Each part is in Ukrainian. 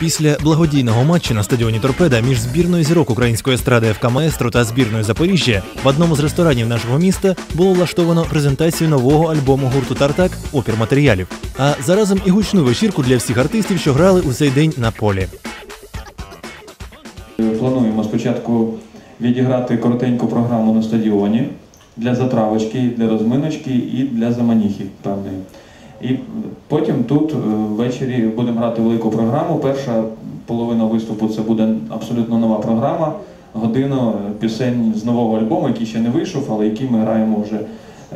Після благодійного матчу на стадіоні Торпеда між збірною зірок української естради ФК Маестро та збірною Запоріжжя в одному з ресторанів нашого міста було влаштовано презентацію нового альбому гурту Тартак Опір матеріалів. А заразом і гучну вечірку для всіх артистів, що грали у цей день на полі. Плануємо спочатку відіграти коротеньку програму на стадіоні для затравочки, для розминочки і для заманіхи певної. І потім тут е, ввечері будемо грати велику програму. Перша половина виступу це буде абсолютно нова програма. Годину е, пісень з нового альбому, який ще не вийшов, але який ми граємо вже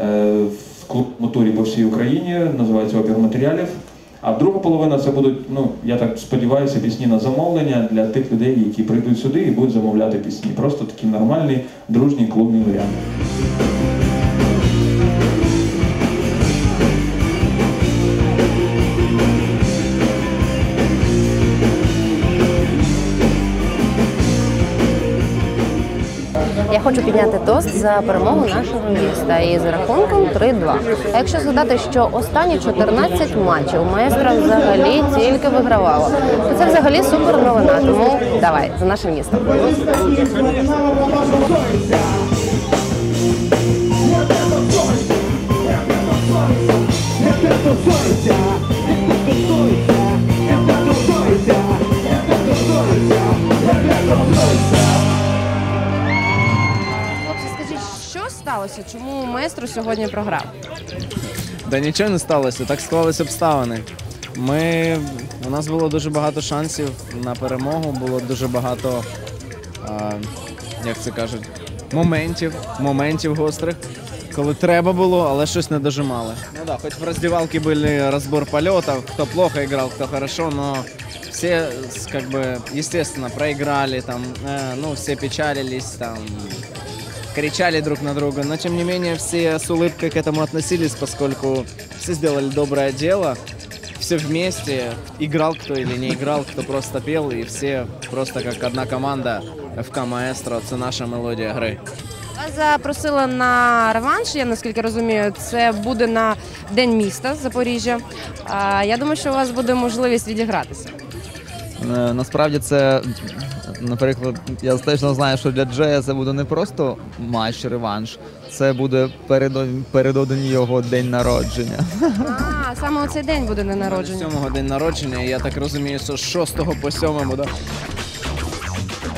е, в клубному турі по всій Україні. Називається опір матеріалів. А друга половина це будуть, ну я так сподіваюся, пісні на замовлення для тих людей, які прийдуть сюди і будуть замовляти пісні. Просто такий нормальний, дружній клубний варіант. Я хочу підняти тост за перемогу нашого міста і з рахунком 3-2. А якщо згадати, що останні 14 матчів маестро взагалі тільки вигравало, то це взагалі супер новина. Тому давай за наше місто. Хлопці, сталося? Чому маестро сьогодні програв? Да нічого не сталося, так склались обставини. Ми, у нас було дуже багато шансів на перемогу, було дуже багато, а, як це кажуть, моментів, моментів гострих, коли треба було, але щось не дожимали. Ну да, хоч в роздівалці були розбор польотів, хто плохо грав, хто хорошо, все, с- как бы, естественно, проиграли, там, э, ну, все печалились, там, кричали друг на друга, но тем не менее все с улыбкой к этому относились, поскольку все сделали доброе дело, все вместе, играл кто или не играл, кто просто пел, и все просто как одна команда ФК Маэстро, це наша мелодія гри. Вас запросили на реванш, я наскільки розумію, це буде на День міста Запоріжжя. А, Я думаю, що у вас буде можливість відігратися. Е, Насправді це, наприклад, я точно знаю, що для Джея це буде не просто матч, реванш, це буде передо- передодень його день народження. А, саме цей день буде не народження. 7 день народження, і я так розумію, що з 6 по 7 буде.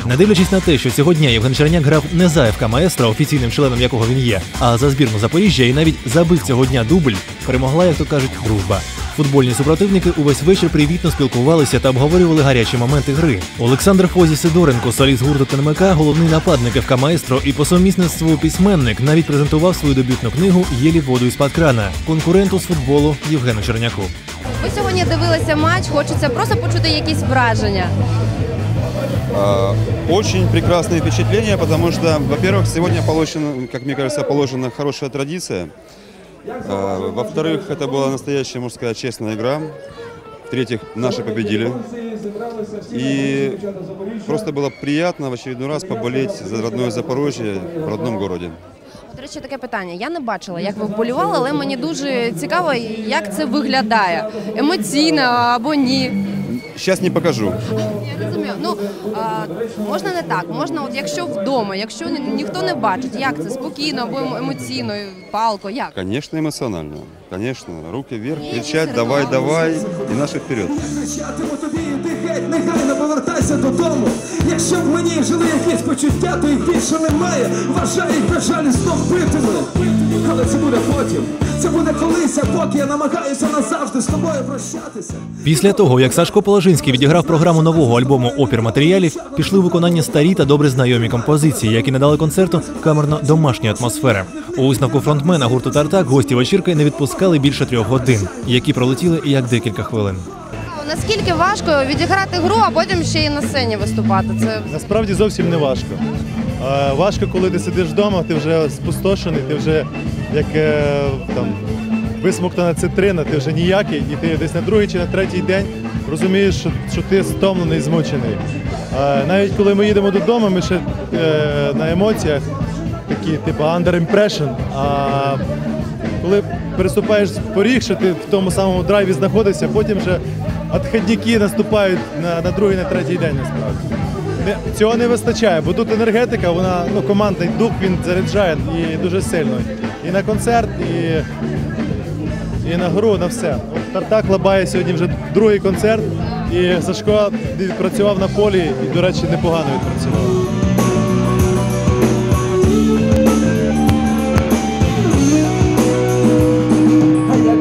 Не дивлячись на те, що цього дня Євген Черняк грав не за ФК Маестро, офіційним членом якого він є, а за збірну Запоріжжя і навіть забив цього дня дубль, перемогла, як то кажуть, дружба. Футбольні супротивники увесь вечір привітно спілкувалися та обговорювали гарячі моменти гри. Олександр Фозі Сидоренко, соліст гурту КНМК, головний нападник ФК Маестро і по сумісництву письменник, навіть презентував свою дебютну книгу Єлі воду із-пад крана конкуренту з футболу Євгену Черняку. Ви сьогодні дивилися матч, хочеться просто почути якісь враження. Очень прекрасные впечатления, потому что, во-первых, сегодня положена, как мне кажется, положена хорошая традиция. А, Во-вторых, это была настоящая, можно сказать, честная игра. В-третьих, наши победили. И просто было приятно в очередной раз поболеть за родное Запорожье в родном городе. До речі, таке питання. Я не бачила, як ви вболівали, але мені дуже цікаво, як це виглядає. Емоційно або ні. Сейчас не покажу. Я розумію. Ну а, можна не так, можна, от якщо вдома, якщо ні- ніхто не бачить, як це спокійно або емо- емоційно, палко, як? Конечно, эмоционально. Конечно, руки вверх, кричать «давай, давай» и наши вперед. Кричатиму тобі, ти геть, негайно повертайся додому. Якщо в мені жили якісь почуття, то їх більше немає. Вважаю їх безжалісно вбитими. Але це буде потім, це буде колись, а поки я намагаюся назавжди з тобою прощатися. Після того, як Сашко Положинський відіграв програму нового альбому Опір матеріалів, пішли виконання старі та добре знайомі композиції, які надали концерту камерно-домашньої атмосфери. У висновку фронтмена гурту Тартак гості вечірки не відпускали більше трьох годин, які пролетіли як декілька хвилин. Наскільки важко відіграти гру, а потім ще й на сцені виступати? Це Насправді зовсім не важко. Важко, коли ти сидиш вдома, ти вже спустошений, ти вже як е, там висмоктана цитрина, ти вже ніякий, і ти десь на другий чи на третій день розумієш, що, що ти стомлений, змучений. Навіть коли ми їдемо додому, ми ще е, на емоціях такі, типу under impression, а коли переступаєш поріг, що ти в тому самому драйві знаходишся, потім вже відходники наступають на, на другий, на третій день насправді. Цього не вистачає, бо тут енергетика, вона ну, командний дух він заряджає і дуже сильно. І на концерт, і, і на гру, на все. От Тартак Лабає сьогодні вже другий концерт, і Сашко відпрацював на полі і, до речі, непогано відпрацював.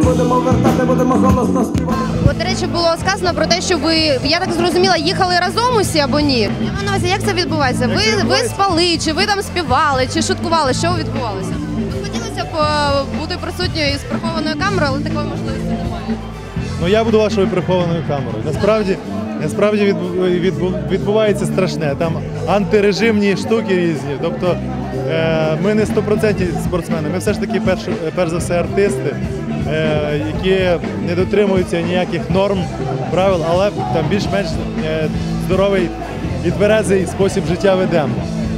Будемо вертати, будемо голосно співати. Речі, було сказано про те, що ви, я так зрозуміла, їхали разом усі або ні? Я маю на увазі, як це відбувається? Ви, ви спали, чи ви там співали, чи шуткували? Що відбувалося? От Хотілося б е, бути присутньою із прихованою камерою, але такої можливості немає. Ну я буду вашою прихованою камерою. Насправді, насправді відбу- відбу- відбувається страшне. Там антирежимні штуки різні. Тобто е, ми не 100% спортсмени, ми все ж таки перш, перш за все артисти, які не дотримуються ніяких норм, правил, але там більш-менш е, здоровий і тверезий спосіб життя ведемо.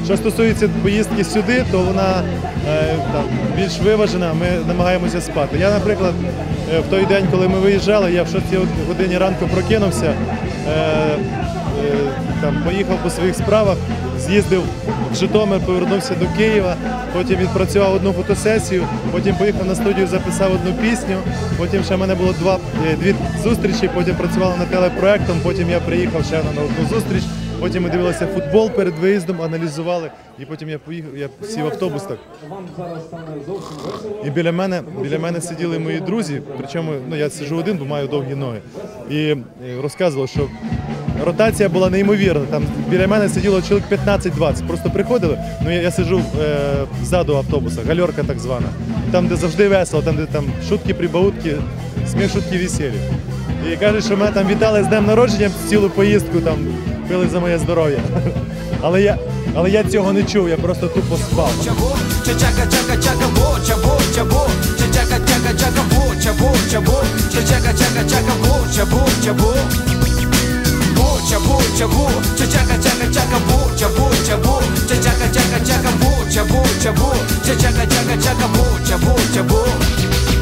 Що стосується поїздки сюди, то вона е, там, більш виважена, ми намагаємося спати. Я, наприклад, е, в той день, коли ми виїжджали, я в 6 годині ранку прокинувся, е, е, там, поїхав по своїх справах, з'їздив в Житомир, повернувся до Києва, потім відпрацював одну фотосесію, потім поїхав на студію, записав одну пісню, потім ще в мене було два, е, дві зустрічі, потім працював над телепроектом, потім я приїхав ще на одну зустріч. Потім ми дивилися футбол перед виїздом, аналізували, і потім я поїхав, я сів в автобус так. І біля мене, біля мене сиділи мої друзі, причому ну, я сиджу один, бо маю довгі ноги. І, е, розказував, що ротація була неймовірна. Там біля мене сиділо чоловік 15-20. Просто приходили. Ну я, я сиджу е, ззаду автобуса, гальорка так звана. Там, де завжди весело, там, де там шутки, прибаутки, сміх, шутки, весілі. І кажуть, що мене там вітали з днем народження цілу поїздку, там пили за моє здоров'я. Але я, але я цього не чув, я просто тупо спав. чабо, bocha bocha bocha chaka chaka chaka bocha bocha bocha chaka chaka chaka bocha bocha bocha chaka chaka chaka bocha bocha bocha